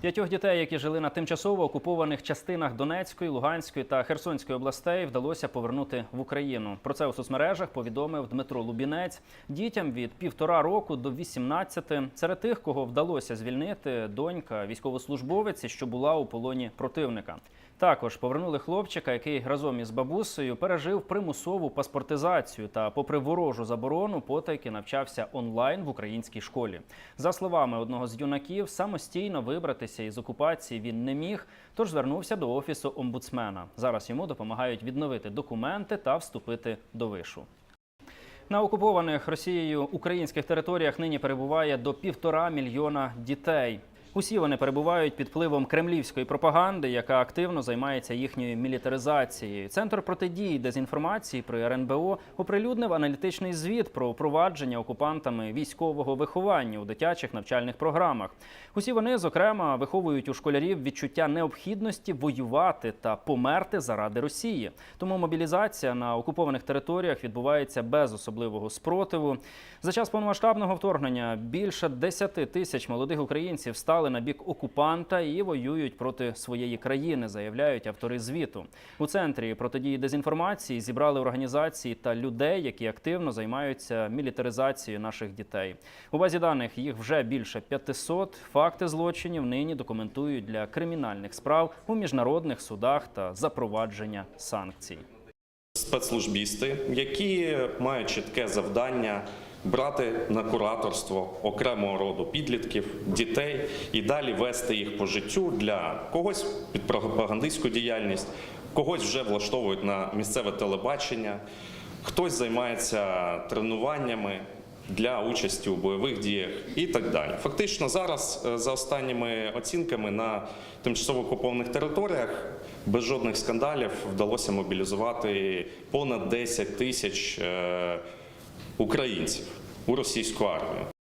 П'ятьох дітей, які жили на тимчасово окупованих частинах Донецької, Луганської та Херсонської областей, вдалося повернути в Україну. Про це у соцмережах повідомив Дмитро Лубінець. Дітям від півтора року до 18. Серед тих, кого вдалося звільнити, донька військовослужбовець, що була у полоні противника. Також повернули хлопчика, який разом із бабусею пережив примусову паспортизацію та, попри ворожу заборону, потайки навчався онлайн в українській школі. За словами одного з юнаків, самостійно вибратися із окупації він не міг, тож звернувся до офісу омбудсмена. Зараз йому допомагають відновити документи та вступити до вишу. На окупованих Росією українських територіях нині перебуває до півтора мільйона дітей. Усі вони перебувають під впливом кремлівської пропаганди, яка активно займається їхньою мілітаризацією. Центр протидії дезінформації при РНБО оприлюднив аналітичний звіт про впровадження окупантами військового виховання у дитячих навчальних програмах. Усі вони, зокрема, виховують у школярів відчуття необхідності воювати та померти заради Росії. Тому мобілізація на окупованих територіях відбувається без особливого спротиву. За час повномасштабного вторгнення більше 10 тисяч молодих українців стали на бік окупанта і воюють проти своєї країни, заявляють автори звіту. У центрі протидії дезінформації зібрали організації та людей, які активно займаються мілітаризацією наших дітей. У базі даних їх вже більше 500. Факти злочинів нині документують для кримінальних справ у міжнародних судах та запровадження санкцій. спецслужбісти, які мають чітке завдання брати на кураторство окремого роду підлітків, дітей і далі вести їх по життю для когось під пропагандистську діяльність, когось вже влаштовують на місцеве телебачення, хтось займається тренуваннями. Для участі у бойових діях і так далі. Фактично, зараз е, за останніми оцінками на тимчасово окупованих територіях без жодних скандалів вдалося мобілізувати понад 10 тисяч е, українців у російську армію.